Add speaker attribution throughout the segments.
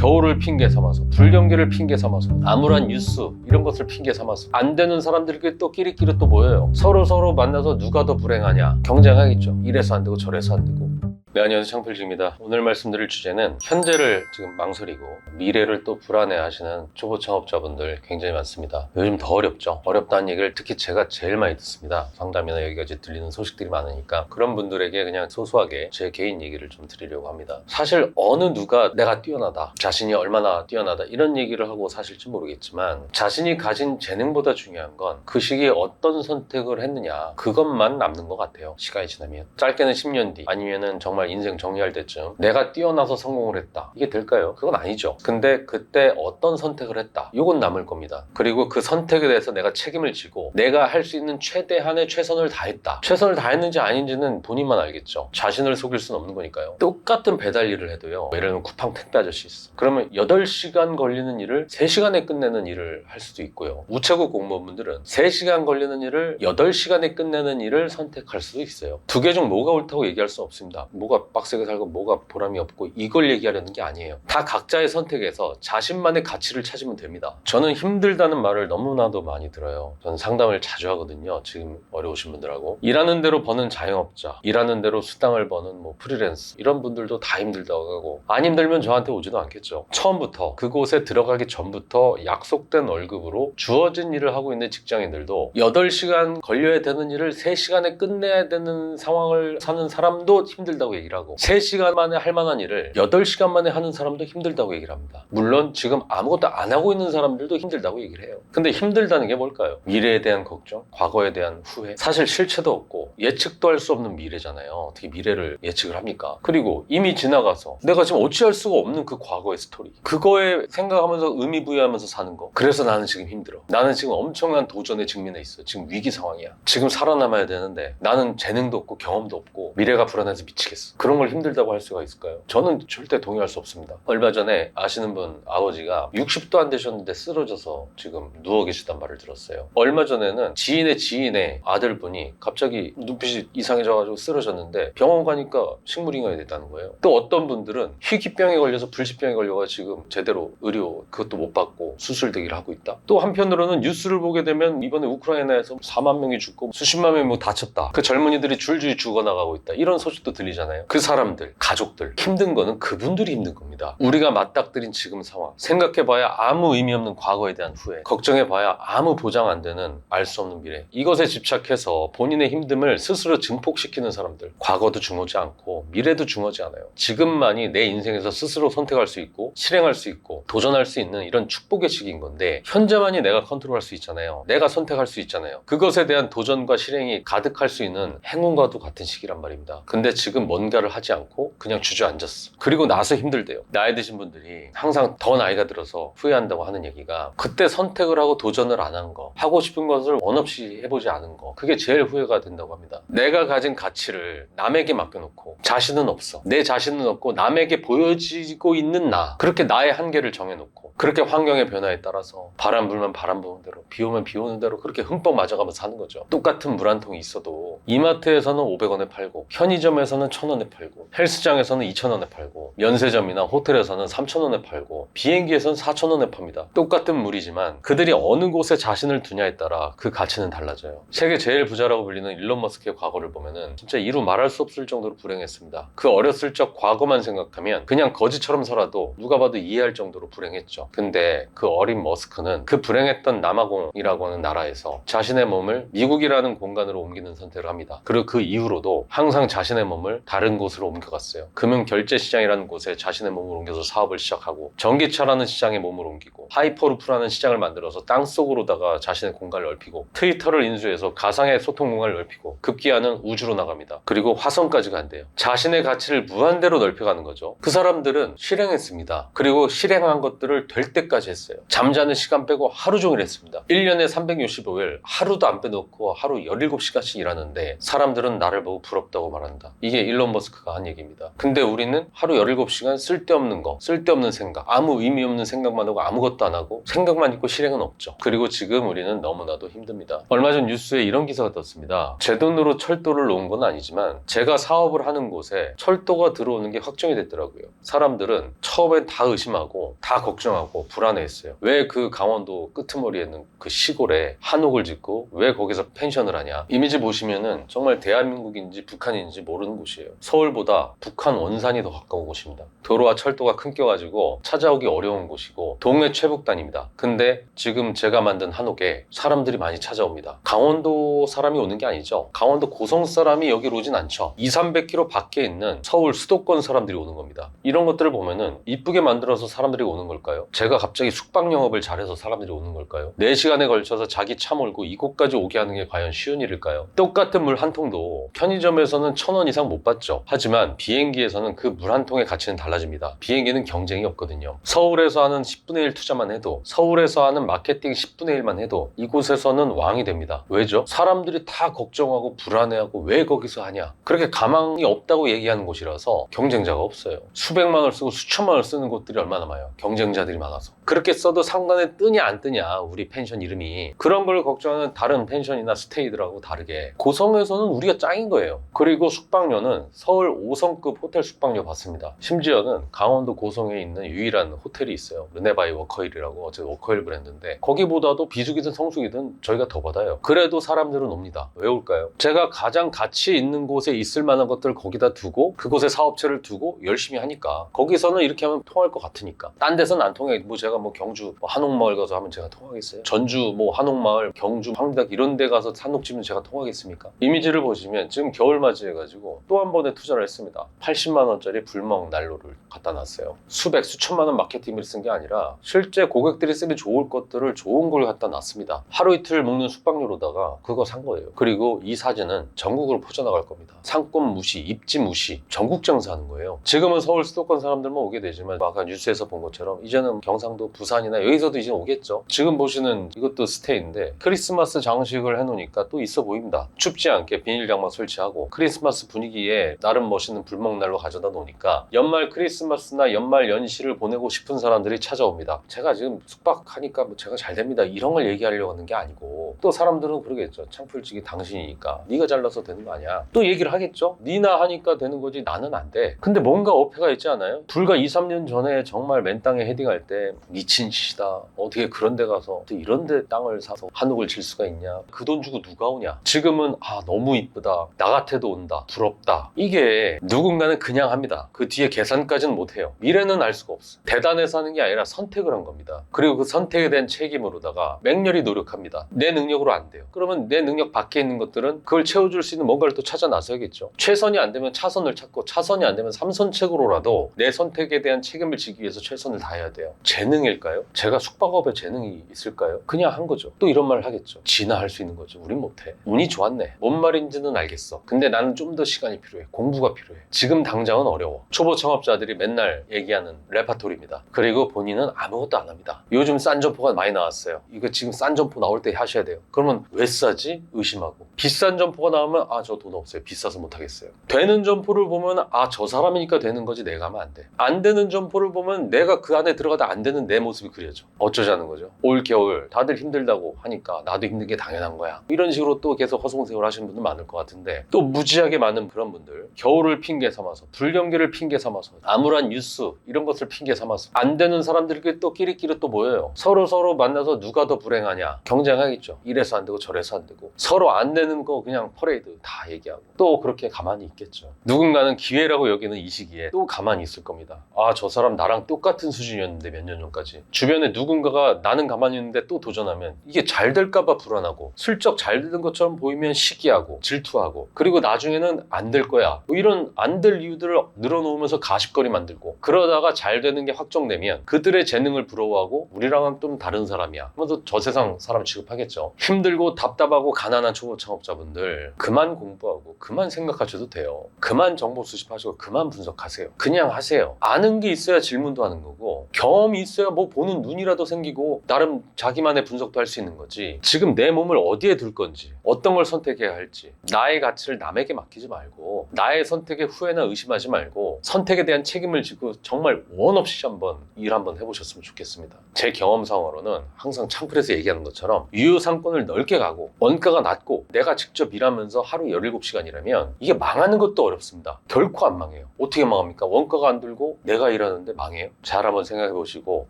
Speaker 1: 겨울을 핑계 삼아서 불경기를 핑계 삼아서 암울한 뉴스 이런 것을 핑계 삼아서 안 되는 사람들끼리 또 끼리끼리 또 모여요. 서로 서로 만나서 누가 더 불행하냐 경쟁하겠죠. 이래서 안 되고 저래서 안 되고. 네, 안녕하세요. 창필지입니다. 오늘 말씀드릴 주제는 현재를 지금 망설이고 미래를 또 불안해 하시는 초보 창업자분들 굉장히 많습니다. 요즘 더 어렵죠. 어렵다는 얘기를 특히 제가 제일 많이 듣습니다. 상담이나 여기까지 들리는 소식들이 많으니까 그런 분들에게 그냥 소소하게 제 개인 얘기를 좀 드리려고 합니다. 사실 어느 누가 내가 뛰어나다, 자신이 얼마나 뛰어나다 이런 얘기를 하고 사실지 모르겠지만 자신이 가진 재능보다 중요한 건 그 시기에 어떤 선택을 했느냐 그것만 남는 것 같아요. 시간이 지나면 짧게는 10년 뒤 아니면은 정말 인생 정리할 때쯤 내가 뛰어나서 성공을 했다 이게 될까요? 그건 아니죠. 근데 그때 어떤 선택을 했다 이건 남을 겁니다. 그리고 그 선택에 대해서 내가 책임을 지고 내가 할 수 있는 최대한의 최선을 다했다. 최선을 다했는지 아닌지는 본인만 알겠죠. 자신을 속일 수는 없는 거니까요. 똑같은 배달 일을 해도요. 예를 들면 쿠팡 택배 아저씨 있어. 그러면 8시간 걸리는 일을 3시간에 끝내는 일을 할 수도 있고요. 우체국 공무원분들은 3시간 걸리는 일을 8시간에 끝내는 일을 선택할 수도 있어요. 두 개 중 뭐가 옳다고 얘기할 수 없습니다. 뭐가 빡세게 살고 뭐가 보람이 없고 이걸 얘기하려는 게 아니에요. 다 각자의 선택에서 자신만의 가치를 찾으면 됩니다. 저는 힘들다는 말을 너무나도 많이 들어요. 저는 상담을 자주 하거든요. 지금 어려우신 분들하고. 일하는 대로 버는 자영업자, 일하는 대로 수당을 버는 뭐 프리랜스 이런 분들도 다 힘들다고 하고 안 힘들면 저한테 오지도 않겠죠. 처음부터 그곳에 들어가기 전부터 약속된 월급으로 주어진 일을 하고 있는 직장인들도 8시간 걸려야 되는 일을 3시간에 끝내야 되는 상황을 사는 사람도 힘들다고 얘기를 하고 3시간 만에 할 만한 일을 8시간 만에 하는 사람도 힘들다고 얘기를 합니다. 물론 지금 아무것도 안 하고 있는 사람들도 힘들다고 얘기를 해요. 근데 힘들다는 게 뭘까요? 미래에 대한 걱정, 과거에 대한 후회, 사실 실체도 없고 예측도 할 수 없는 미래잖아요. 어떻게 미래를 예측을 합니까? 그리고 이미 지나가서 내가 지금 어찌할 수가 없는 그 과거의 스토리. 그거에 생각하면서 의미 부여하면서 사는 거. 그래서 나는 지금 힘들어. 나는 지금 엄청난 도전에 직면해 있어. 지금 위기 상황이야. 지금 살아남아야 되는데 나는 재능도 없고 경험도 없고 미래가 불안해서 미치겠어. 그런 걸 힘들다고 할 수가 있을까요? 저는 절대 동의할 수 없습니다. 얼마 전에 아시는 분 아버지가 60도 안 되셨는데 쓰러져서 지금 누워 계시단 말을 들었어요. 얼마 전에는 지인의 지인의 아들분이 갑자기 눈빛이 이상해져가지고 쓰러졌는데 병원 가니까 식물인간이 됐다는 거예요. 또 어떤 분들은 희귀병에 걸려서 불치병에 걸려가 지금 제대로 의료 그것도 못 받고 수술되기를 하고 있다. 또 한편으로는 뉴스를 보게 되면 이번에 우크라이나에서 4만 명이 죽고 수십만 명이 뭐 다쳤다. 그 젊은이들이 줄줄이 죽어나가고 있다. 이런 소식도 들리잖아요. 그 사람들, 가족들 힘든 거는 그분들이 힘든 겁니다. 우리가 맞닥뜨린 지금 상황 생각해봐야 아무 의미 없는 과거에 대한 후회 걱정해봐야 아무 보장 안 되는 알 수 없는 미래 이것에 집착해서 본인의 힘듦을 스스로 증폭시키는 사람들 과거도 중요하지 않고 미래도 중요하지 않아요. 지금만이 내 인생에서 스스로 선택할 수 있고 실행할 수 있고 도전할 수 있는 이런 축복의 시기인 건데 현재만이 내가 컨트롤할 수 있잖아요. 내가 선택할 수 있잖아요. 그것에 대한 도전과 실행이 가득할 수 있는 행운과도 같은 시기란 말입니다. 근데 지금 뭔가 를 하지 않고 그냥 주저앉았어. 그리고 나서 힘들대요. 나이 드신 분들이 항상 더 나이가 들어서 후회한다고 하는 얘기가 그때 선택을 하고 도전을 안 한 거, 하고 싶은 것을 원 없이 해보지 않은 거, 그게 제일 후회가 된다고 합니다. 내가 가진 가치를 남에게 맡겨놓고 자신은 없어. 내 자신은 없고 남에게 보여지고 있는 나. 그렇게 나의 한계를 정해놓고 그렇게 환경의 변화에 따라서 바람 불면 바람 부는 대로 비 오면 비 오는 대로 그렇게 흠뻑 맞아가면서 사는 거죠. 똑같은 물 한 통이 있어도 이마트에서는 500원에 팔고 편의점에서는 1000원에 팔고 헬스장에서는 2000원에 팔고 면세점이나 호텔에서는 3000원에 팔고 비행기에서는 4000원에 팝니다. 똑같은 물이지만 그들이 어느 곳에 자신을 두냐에 따라 그 가치는 달라져요. 세계 제일 부자라고 불리는 일론 머스크의 과거를 보면은 진짜 이루 말할 수 없을 정도로 불행했습니다. 그 어렸을 적 과거만 생각하면 그냥 거지처럼 살아도 누가 봐도 이해할 정도로 불행했죠. 근데 그 어린 머스크는 그 불행했던 남아공이라고 하는 나라에서 자신의 몸을 미국이라는 공간으로 옮기는 선택을 합니다. 그리고 그 이후로도 항상 자신의 몸을 다른 곳으로 옮겨갔어요. 금융 결제 시장이라는 곳에 자신의 몸을 옮겨서 사업을 시작하고 전기차라는 시장에 몸을 옮기고 하이퍼루프라는 시장을 만들어서 땅 속으로다가 자신의 공간을 넓히고 트위터를 인수해서 가상의 소통 공간을 넓히고 급기야는 우주로 나갑니다. 그리고 화성까지 간대요. 자신의 가치를 무한대로 넓혀가는 거죠. 그 사람들은 실행했습니다. 그리고 실행한 것들을 될 때까지 했어요. 잠자는 시간 빼고 하루 종일 했습니다. 1년에 365일 하루도 안 빼놓고 하루 17시간씩 일하는데 사람들은 나를 보고 부럽다고 말한다. 이게 일론 머스크가 한 얘기입니다. 근데 우리는 하루 17시간 쓸데없는 거, 쓸데없는 생각, 아무 의미 없는 생각만 하고 아무것도 안 하고 생각만 있고 실행은 없죠. 그리고 지금 우리는 너무나도 힘듭니다. 얼마 전 뉴스에 이런 기사가 떴습니다. 제 돈으로 철도를 놓은 건 아니지만 제가 사업을 하는 곳에 철도가 들어오는 게 확정이 됐더라고요. 사람들은 처음엔 다 의심하고 다 걱정하고 불안해했어요. 왜 그 강원도 끄트머리에 있는 그 시골에 한옥을 짓고 왜 거기서 펜션을 하냐? 이미지 보시면은 정말 대한민국인지 북한인지 모르는 곳이에요. 서울보다 북한 원산이 더 가까운 곳입니다. 도로와 철도가 끊겨가지고 찾아오기 어려운 곳이고 동해 최북단입니다. 근데 지금 제가 만든 한옥에 사람들이 많이 찾아옵니다. 강원도 사람이 오는 게 아니죠. 강원도 고성 사람이 여기로 오진 않죠. 2, 300km 밖에 있는 서울 수도권 사람들이 오는 겁니다. 이런 것들을 보면은 이쁘게 만들어서 사람들이 오는 걸까요? 제가 갑자기 숙박 영업을 잘해서 사람들이 오는 걸까요? 4시간에 걸쳐서 자기 차 몰고 이곳까지 오게 하는 게 과연 쉬운 일일까요? 똑같은 물 한 통도 편의점에서는 천 원 이상 못 받죠. 하지만 비행기에서는 그 물 한 통의 가치는 달라집니다. 비행기는 경쟁이 없거든요. 서울에서 하는 10분의 1 투자만 해도 서울에서 하는 마케팅 10분의 1만 해도 이곳에서는 왕이 됩니다. 왜죠? 사람들이 다 걱정하고 불안해하고 왜 거기서 하냐? 그렇게 가망이 없다고 얘기하는 곳이라서 경쟁자가 없어요. 수백만 원을 쓰고 수천만 원을 쓰는 곳들이 얼마나 많아요. 경쟁자들이 많아서. 그렇게 써도 상관에 뜨냐 안 뜨냐 우리 펜션 이름이 그런 걸 걱정하는 다른 펜션이나 스테이들하고 다르게 고성에서는 우리가 짱인 거예요. 그리고 숙박료는 서울 5성급 호텔 숙박료 받습니다. 심지어는 강원도 고성에 있는 유일한 호텔이 있어요. 르네바이 워커힐이라고 어제 워커힐 브랜드인데 거기보다도 비수기든 성수기든 저희가 더 받아요. 그래도 사람들은 옵니다. 왜 올까요? 제가 가장 가치 있는 곳에 있을 만한 것들 거기다 두고 그곳에 사업체를 두고 열심히 하니까 거기서는 이렇게 하면 통할 것 같으니까 딴 데서는 안 통해. 뭐 제가 뭐 경주 뭐 한옥마을 가서 하면 제가 통하겠어요? 전주 뭐 한옥마을 경주 황리단 이런 데 가서 산옥 지면 제가 통하겠습니까? 이미지를 보시면 지금 겨울 맞이해가지고 또 한 번에 투자를 했습니다. 80만 원짜리 불멍 난로를 갖다 놨어요. 수백 수천만 원 마케팅을 쓴게 아니라 실제 고객들이 쓰기 좋을 것들을 좋은 걸 갖다 놨습니다. 하루 이틀 먹는 숙박료로다가 그거 산 거예요. 그리고 이 사진은 전국으로 퍼져나갈 겁니다. 상권 무시, 입지 무시, 전국 장사하는 거예요. 지금은 서울 수도권 사람들만 오게 되지만 아까 뉴스에서 본 것처럼 이제는 경상도, 부산이나 여기서도 이제 오겠죠. 지금 보시는 이것도 스테이인데 크리스마스 장식을 해놓으니까 또 있어 보입니다. 춥지 않게 비닐 장막 설치하고 크리스마스 분위기에 나름 멋있는 불멍난로 가져다 놓으니까 연말 크리스마스나 연말 연시를 보내고 싶은 사람들이 찾아옵니다. 제가 지금 숙박하니까 뭐 제가 잘 됩니다. 이런 걸 얘기하려고 하는 게 아니고 또 사람들은 그러겠죠. 창풀찌기 당신이니까 네가 잘나서 되는 거 아니야. 또 얘기를 하겠죠. 니나 하니까 되는 거지 나는 안 돼. 근데 뭔가 어폐가 있지 않아요? 불과 2, 3년 전에 정말 맨 땅에 헤딩할 때 미친 짓이다. 어떻게 그런 데 가서 또 이런 데 땅을 사서 한옥을 질 수가 있냐. 그 돈 주고 누가 오냐. 지금은 아 너무 이쁘다. 나 같아도 온다. 부럽다. 이게 누군가는 그냥 합니다. 그 뒤에 계산까지는 못해요. 미래는 알 수가 없어. 대단해서 하는 게 아니라 선택을 한 겁니다. 그리고 그 선택에 대한 책임으로다가 맹렬히 노력합니다. 내 능력으로 안 돼요. 그러면 내 능력 밖에 있는 것들은 그걸 채워줄 수 있는 뭔가를 또 찾아 나서야겠죠. 최선이 안 되면 차선을 찾고 차선이 안 되면 삼선책으로라도 내 선택에 대한 책임을 지기 위해서 최선을 다해야 돼요. 재능일까요? 제가 숙박업에 재능이 있을까요? 그냥 한 거죠. 또 이런 말을 하겠죠. 지나 할 수 있는 거죠. 우린 못해. 운이 좋았네. 뭔 말인지는 알겠어. 근데 나는 좀 더 시간이 필요해. 공부가 필요해. 지금 당장은 어려워. 초보 창업자들이 맨날 얘기하는 레파토리입니다. 그리고 본인은 아무것도 안 합니다. 요즘 싼 점포가 많이 나왔어요. 이거 지금 싼 점포 나올 때 하셔야 돼요. 그러면 왜 싸지? 의심하고. 비싼 점포가 나오면 아 저 돈 없어요. 비싸서 못 하겠어요. 되는 점포를 보면 아 저 사람이니까 되는 거지 내가 하면 안 돼. 안 되는 점포를 보면 내가 그 안에 들어가다 안 되는 내 모습이 그려져. 어쩌자는 거죠. 올 겨울 다들 힘들다고 하니까 나도 힘든 게 당연한 거야. 이런 식으로 또 계속 허송세월 하시는 분들 많을 것 같은데 또 무지하게 많은 그런 분들 겨울을 핑계 삼아서 불경기를 핑계 삼아서 암울한 뉴스 이런 것을 핑계 삼아서 안 되는 사람들끼리 또 끼리끼리 또 모여요. 서로 서로 만나서 누가 더 불행하냐 경쟁하겠죠. 이래서 안 되고 저래서 안 되고 서로 안 되는 거 그냥 퍼레이드 다 얘기하고 또 그렇게 가만히 있겠죠. 누군가는 기회라고 여기는 이 시기에 또 가만히 있을 겁니다. 아 저 사람 나랑 똑같은 수준이었는데 몇 년 전까지 주변에 누군가가 나는 가만히 있는데 또 도전하면 이게 잘 될까봐 불안하고 슬쩍 잘 되는 것처럼 보이면 시기하고 질투하고 그리고 나중에는 안 될 거야 뭐 이런 안 될 이유들을 늘어놓으면서 가십거리 만들고 그러다가 잘 되는 게 확정되면 그들의 재능을 부러워하고 우리랑은 좀 다른 사람이야. 하면서 저 세상 사람 취급하겠죠. 힘들고 답답하고 가난한 초보 창업자분들 그만 공부하고 그만 생각하셔도 돼요. 그만 정보 수집하시고 그만 분석하세요. 그냥 하세요. 아는 게 있어야 질문도 하는 거고 경험이 있어야 뭐 보는 눈이라도 생기고 나름 자기만의 분석도 할 수 있는 거지. 지금 내 몸을 어디에 둘 건지, 어떤 걸 선택해야 할지, 나의 가치를 남에게 맡기지 말고 나의 선택에 후회나 의심하지 말고 선택에 대한 책임을 지고 정말 원 없이 한번 일 한번 해보셨으면 좋겠습니다. 제 경험상으로는 항상 창풀에서 얘기하는 것처럼 유효상권을 넓게 가고 원가가 낮고 내가 직접 일하면서 하루 17시간이라면 이게 망하는 것도 어렵습니다. 결코 안 망해요. 어떻게 망합니까? 원가가 안 들고 내가 일하는데 망해요? 잘 한번 생각해 보시고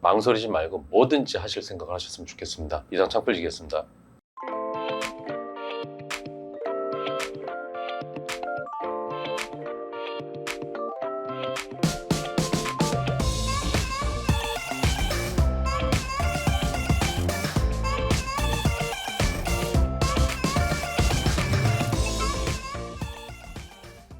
Speaker 1: 망설이지 말고 뭐든지 하실 생각을 하셨으면 좋겠습니다. 이상 창풀지겠습니다.